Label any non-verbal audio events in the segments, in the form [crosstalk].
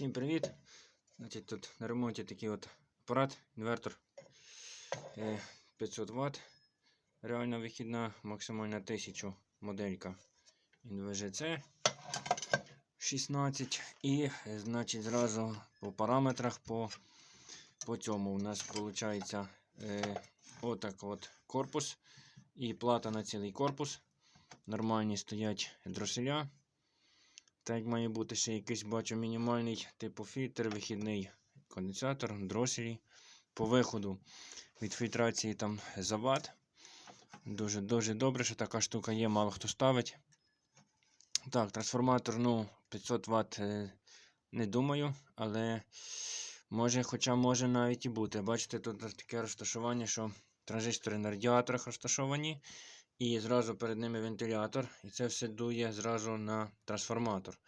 Всім привіт! Значить, Тут на ремонті такий от апарат, інвертор е, 500 Вт. Реальна вихідна, максимальна 1000 моделька NVGC 16. І е, значить, зразу по параметрах по, по цьому у нас виходить е, отак от корпус і плата на цілий корпус. Нормальні стоять дроселя. Так має бути ще якийсь, бачу, мінімальний типу фільтр, вихідний конденсатор, дроселі. По виходу від фільтрації там завод. Дуже дуже добре, що така штука є, мало хто ставить. Так, трансформатор, ну, 500 Вт е, не думаю, але може, хоча може навіть і бути. Бачите, тут таке розташування, що транзистори на радіаторах розташовані. І зразу перед ними вентилятор. І це все дує зразу на трансформатор.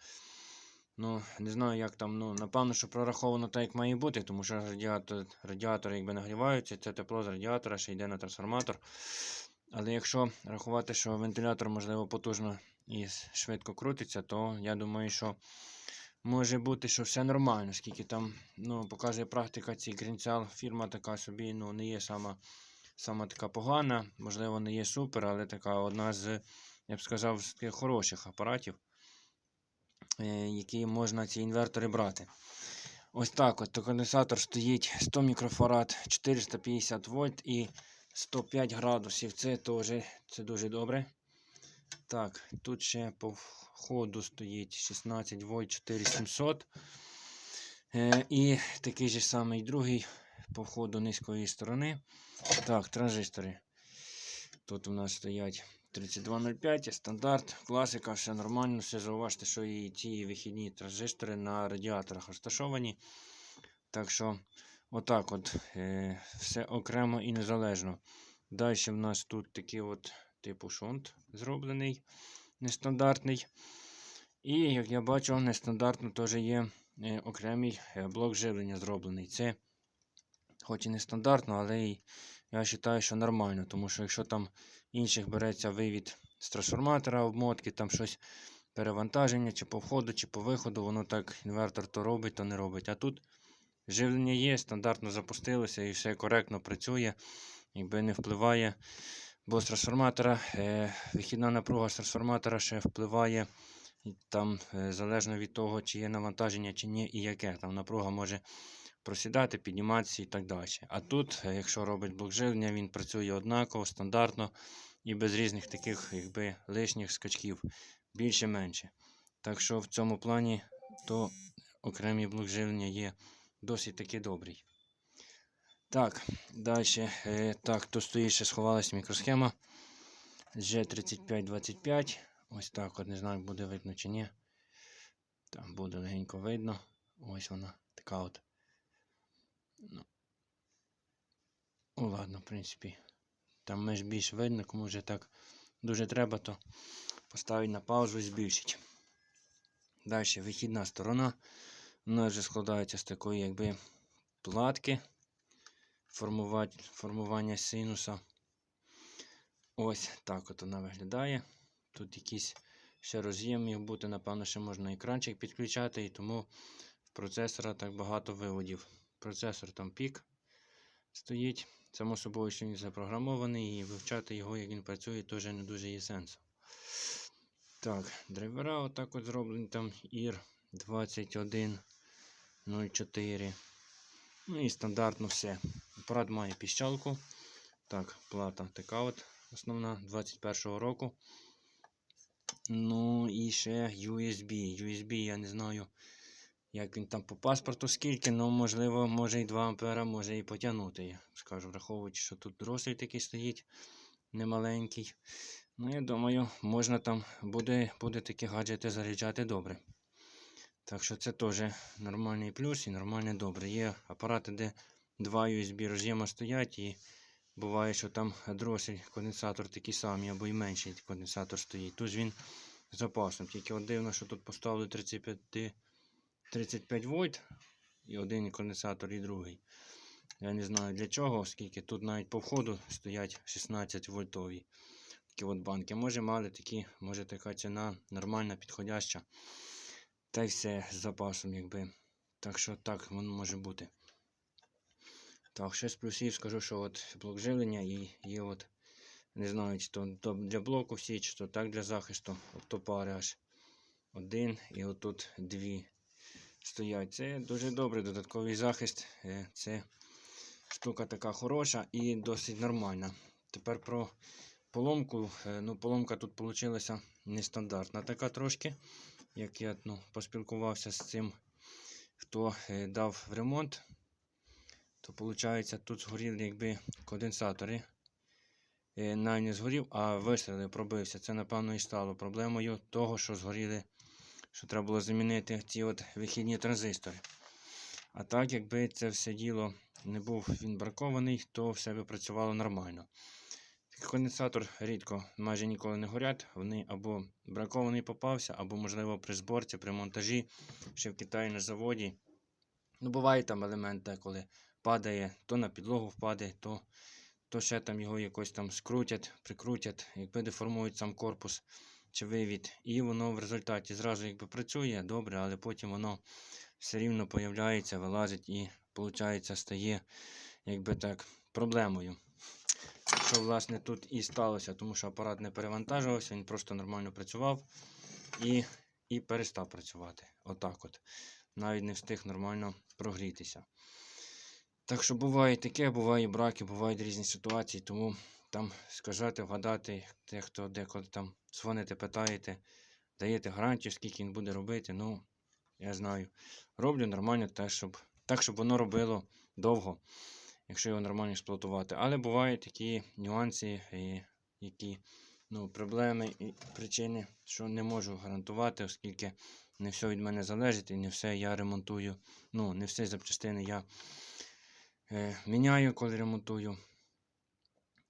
Ну, не знаю, як там. ну, Напевно, що прораховано так, як має бути, тому що радіатор, радіатори якби нагріваються, це тепло з радіатора ще йде на трансформатор. Але якщо рахувати, що вентилятор, можливо, потужно і швидко крутиться, то я думаю, що може бути, що все нормально, скільки там ну, показує практика, ці Greencell, фірма така собі ну, не є сама сама така погана, можливо, не є супер, але така одна з, я б сказав, з таких хороших апаратів, е, які можна ці інвертори брати. Ось так от конденсатор стоїть 100 мікрофарад, 450 вольт і 105 градусів. Це теж це дуже добре. Так, тут ще по входу стоїть 16 вольт 4700. Е, і такий же самий другий по входу низької сторони. Так, транзистори. Тут у нас стоять 3205, стандарт, класика, все нормально. Все зауважте, що і ці вихідні транзистори на радіаторах розташовані. Так що, отак от, е, все окремо і незалежно. Далі в нас тут такий от типу шунт зроблений, нестандартний. І, як я бачу, нестандартно теж є е, окремий е, блок живлення зроблений. Це Хоч і не стандартно, але і я вважаю, що нормально. Тому що якщо там інших береться вивід з трансформатора, обмотки, там щось перевантаження, чи по входу, чи по виходу, воно так інвертор то робить, то не робить. А тут живлення є, стандартно запустилося і все коректно працює, якби не впливає. Бо з трансформатора е, вихідна напруга з трансформатора ще впливає. Там е, залежно від того, чи є навантаження, чи ні, і яке. Там напруга може просідати, підніматися і так далі. А тут, е, якщо робить блок живлення, він працює однаково, стандартно і без різних таких якби, лишніх скачків, більше-менше. Так що в цьому плані то окремий блок живлення є досить таки добрий. Так, далі. Е, так, тут стоїть ще сховалася мікросхема G3525. Ось так, от не знаю, буде видно чи ні. Там буде легенько видно. Ось вона така от. Ну, ну ладно, в принципі. Там меж більш видно, кому вже так дуже треба, то поставить на паузу і збільшить. Далі вихідна сторона. Вона вже складається з такої якби платки формування синуса. Ось так от вона виглядає. Тут якийсь ще роз'єм міг бути, напевно, ще можна екранчик підключати, і тому в процесора так багато виводів процесор там пік стоїть. Само собою, що він запрограмований, і вивчати його, як він працює, теж не дуже є сенсу. Так, драйвера отак от зроблені там IR 2104. Ну і стандартно все. Апарат має піщалку. Так, плата така от основна 21-го року. Ну і ще USB. USB, я не знаю. Як він там по паспорту, скільки, ну, можливо, може і 2 ампера може і потягнути. Скажу, враховуючи, що тут дорослий такий стоїть немаленький. Ну, я думаю, можна там буде буде такі гаджети заряджати добре. Так що це теж нормальний плюс і нормальне добре. Є апарати, де два USB роз'єма стоять, і буває, що там дросель, конденсатор такий самий, або й менший конденсатор стоїть. Тут він запасом. Тільки от дивно, що тут поставили 35. 35 вольт і один конденсатор, і другий. Я не знаю для чого, оскільки тут навіть по входу стоять 16 вольтові такі от банки. Може мали такі, може така ціна нормальна, підходяща. Та й все з запасом, якби. Так що так воно може бути. Так, ще з плюсів скажу, що от блок живлення і є от, не знаю, чи то для блоку всі, чи то так для захисту. От то пари аж один і отут дві стоять. Це дуже добрий додатковий захист. Е, Це штука така хороша і досить нормальна. Тепер про поломку. Е, Ну, поломка тут вийшла нестандартна така трошки. Як я ну, поспілкувався з цим, хто е, дав в ремонт, то виходить, тут згоріли якби конденсатори. Навіть не згорів, а вистріли, пробився. Це, напевно, і стало проблемою того, що згоріли, що треба було замінити ці от вихідні транзистори. А так, якби це все діло не був він бракований, то все би працювало нормально. Конденсатор рідко майже ніколи не горять. Вони або бракований попався, або, можливо, при зборці, при монтажі, ще в Китаї на заводі. Ну, буває там елемент, коли падає, то на підлогу впаде, то, то ще там його якось там скрутять, прикрутять, якби деформують сам корпус чи вивід. І воно в результаті зразу якби працює добре, але потім воно все рівно появляється, вилазить і, виходить, стає якби так проблемою. Що, власне, тут і сталося, тому що апарат не перевантажувався, він просто нормально працював і, і перестав працювати. Отак от. Навіть не встиг нормально прогрітися. Так що буває таке, буває браки, бувають різні ситуації, тому там сказати, вгадати, те, хто деколи там дзвоните, питаєте, даєте гарантію, скільки він буде робити. Ну, я знаю. Роблю нормально те, щоб, так, щоб воно робило довго якщо його нормально експлуатувати. Але бувають такі нюанси, і, які ну, проблеми і причини, що не можу гарантувати, оскільки не все від мене залежить і не все я ремонтую. Ну, не всі запчастини я е, міняю, коли ремонтую.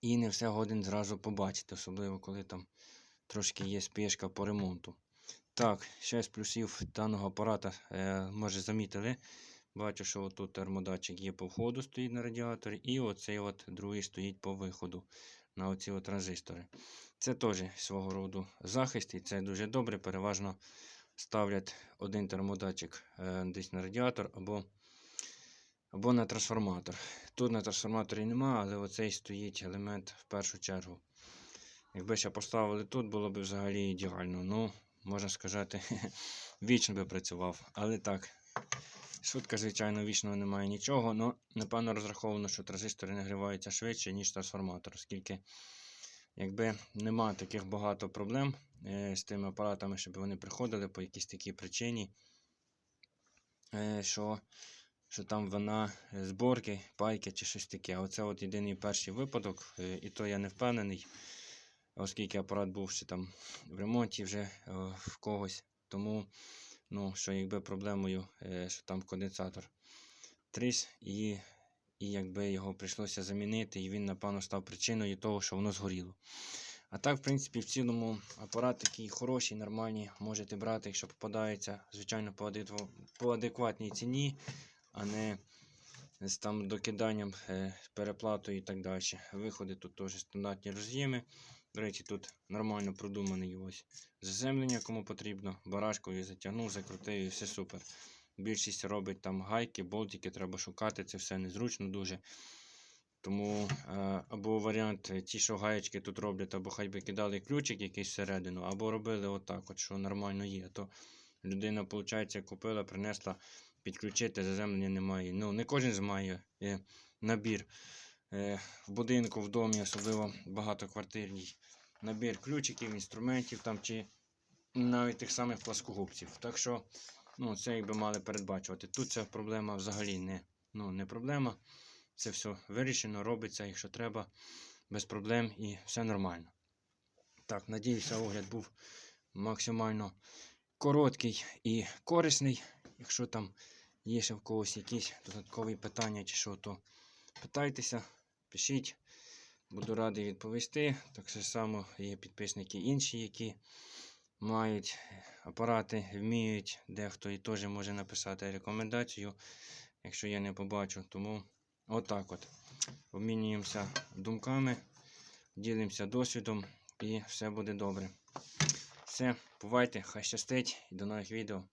І не все годин зразу побачити, особливо коли там трошки є спешка по ремонту. Так, ще з плюсів даного апарата, е, може замітили, Бачу, що отут термодатчик є по входу, стоїть на радіаторі, і оцей от другий стоїть по виходу на оці от транзистори. Це теж свого роду захист, і це дуже добре. Переважно ставлять один термодатчик е, десь на радіатор або або на трансформатор. Тут на трансформаторі нема, але оцей стоїть елемент в першу чергу. Якби ще поставили тут, було б взагалі ідеально. Ну, можна сказати, [laughs] вічно би працював. Але так. Швидка, звичайно, вічного немає нічого, але напевно розраховано, що транзистори нагріваються швидше, ніж трансформатор, оскільки якби нема таких багато проблем е, з тими апаратами, щоб вони приходили по якійсь такій причині, е, що що там вона зборки, пайки чи щось таке. Оце от єдиний перший випадок, е, і то я не впевнений, оскільки апарат був ще там в ремонті вже е, в когось. Тому ну, що якби проблемою, е, що там конденсатор тріс, і, і якби його прийшлося замінити, і він, напевно, став причиною того, що воно згоріло. А так, в принципі, в цілому апарат такий хороший, нормальний, можете брати, якщо попадається, звичайно, по адекватній ціні, а не з там докиданням, е, переплатою і так далі. Виходи тут теж стандартні роз'єми. До речі, тут нормально продуманий ось заземлення, кому потрібно. Барашкою затягнув, закрутив і все супер. Більшість робить там гайки, болтики, треба шукати, це все незручно дуже. Тому е, або варіант, е, ті, що гаєчки тут роблять, або хай би кидали ключик якийсь всередину, або робили отак, от, що нормально є. То людина, виходить, купила, принесла підключити, заземлення немає. Ну, не кожен має е, набір е, в будинку, в домі, особливо багатоквартирній. Набір ключиків, інструментів там чи навіть тих самих пласкогубців. Так що ну, це якби мали передбачувати. Тут ця проблема взагалі не, ну, не проблема. Це все вирішено, робиться, якщо треба, без проблем і все нормально. Так, надіюся, огляд був максимально короткий і корисний. Якщо там є ще в когось якісь додаткові питання чи що, то питайтеся, пишіть. Буду радий відповісти. Так само є підписники інші, які мають апарати, вміють, дехто і теж може написати рекомендацію, якщо я не побачу. Тому отак от. Обмінюємося думками, ділимося досвідом і все буде добре. Все, бувайте, хай щастить і до нових відео.